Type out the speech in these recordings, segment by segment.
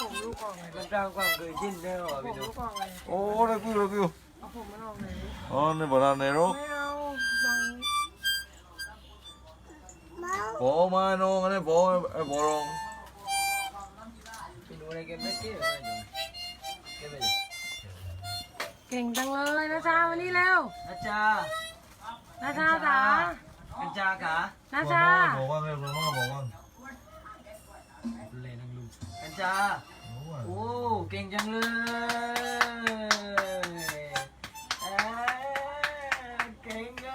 กล่องเลยมันสร้างความเคยชินได้หรอผมพี่นุ๊ดูกล่องเลยโอ้ได้กูได้กูเอาผมมันออกเลยอ๋อนี่บ่ทันได้รู้ไม่เอาบางโอ้มาน้องอันนี้บ่ไอ้บ่ลงพี่นุ๊กอะไรกันไม่เกี่ยวอะไรเกี่ยวไปเลยเก่งจังเลยนะชาวันนี้เร็วอาจานะชาจ๋าอาจารย์กะนะชาบอกว่าไงบ่มาบอกว่าเลยนั่งลุงอา จารย์โอ้เก่งจังเลยเอ้ยเก่งเล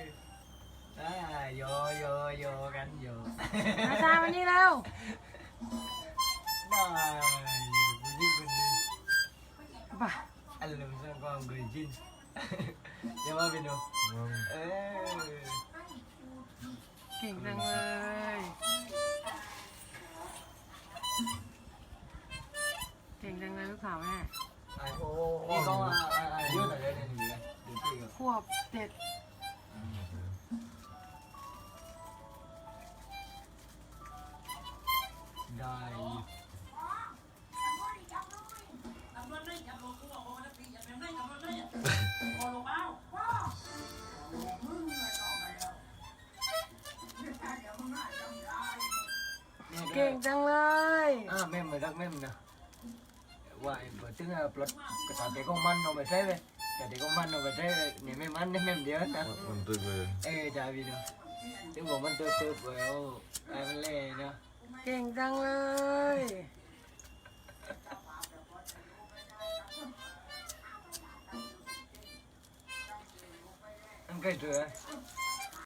ยอ่าโยโยโยกันโยนะชาวันนี้เร็วได้ผู้หญิงคนนี้ป่ะอันลืมสร้างความเคยชินอย่ามาพี่นุ๊กเอ้ยเก่งจังเลย เก่งจังเลยลูกสาวแม่นี่ก็อายุเท่าไหร่เนี่ยถึงจะดูพี่ก็ขวบเจ็ดได้ เก่งจังเลย อ่าแม่มารักแม่นะว่าไอ้เปิดถึงอะปลดกระสานเด็กของมันเอาไปใช้เลยแต่เด็กของมันเอาไปใช้เลยนี่แม่มันนี่แม่เดียวนะมันตึกเลยเอ้ยจ่ายพี่เนาะถึงบอกมันเติบเติบไปโอ้ไอ้มันเล่เนาะเก่งจังเลยมันเคยเจอ